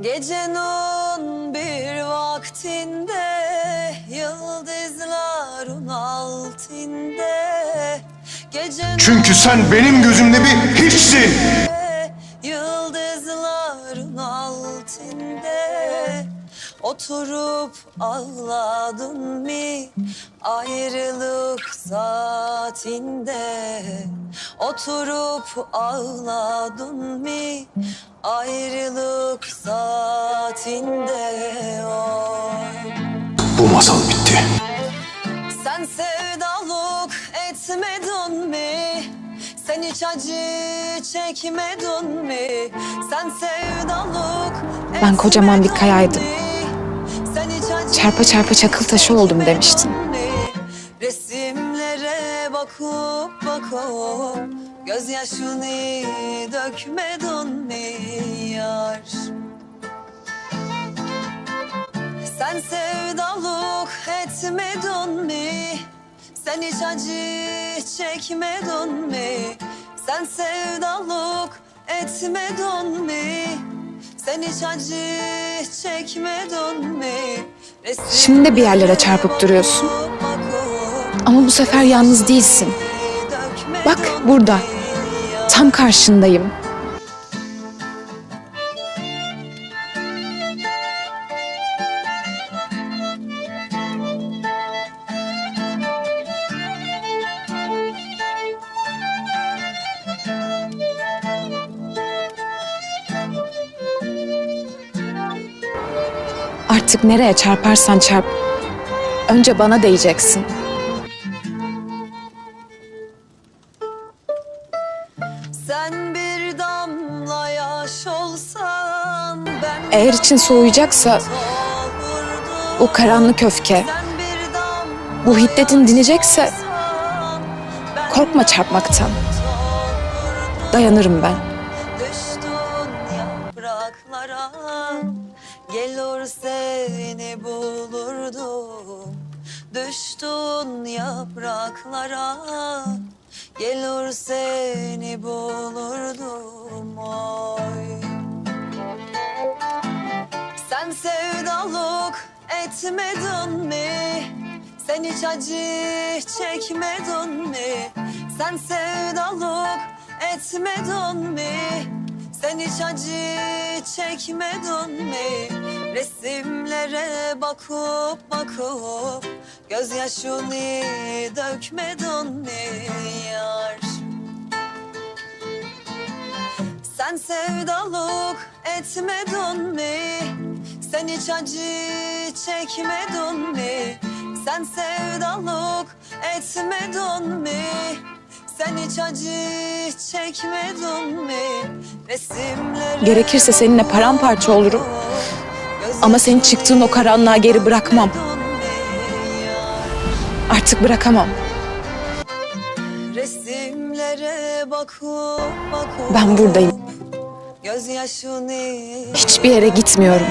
Gecenin bir vaktinde Yıldızların altında Gecenin Çünkü sen benim gözümde bir hiçsin. Oturup ağladın mı ayrılık saatinde Oturup ağladın mı ayrılık saatinde oy Bu masal bitti. sen sevdalık etmedin mi? Sen hiç acı çekmedin mi? Sen sevdalık Ben kocaman bir kayaydım. Çarpa çarpa çakıl taşı oldum demiştin. Resimlere bakıp bakıp Gözyaşını dökmedin mi yar? Sen sevdalık etmedin mi? Sen hiç acı çekmedin mi? Sen sevdalık etmedin mi? Sen hiç acı çekmedin mi? Şimdi de bir yerlere çarpıp duruyorsun. Ama bu sefer yalnız değilsin. Bak burada. Tam karşındayım. Artık nereye çarparsan çarp. Önce bana değeceksin. Sen bir damla yaş olsan ben Eğer için soğuyacaksa o karanlık öfke, bu hiddetin dinecekse korkma çarpmaktan. Dayanırım ben. Yapraklara Gelir seni bulurdum Düştün yapraklara Gelir seni bulurdum oy Sen sevdalık etmedin mi? Sen hiç acı çekmedin mi? Sen sevdalık etmedin mi? Sen hiç acı çekmedin mi? Resimlere bakıp bakıp Gözyaşını dökmedin mi yar? Sen sevdalık etmedin mi? Sen hiç acı çekmedin mi? Sen sevdalık etmedin mi? Sen hiç acı çekmedin mi? Resimlere Gerekirse seninle paramparça olurum. Ama senin çıktığın o karanlığa geri bırakmam. Artık bırakamam. Resimlere bakıp bakıp Ben buradayım. Gözyaşını Hiçbir yere gitmiyorum.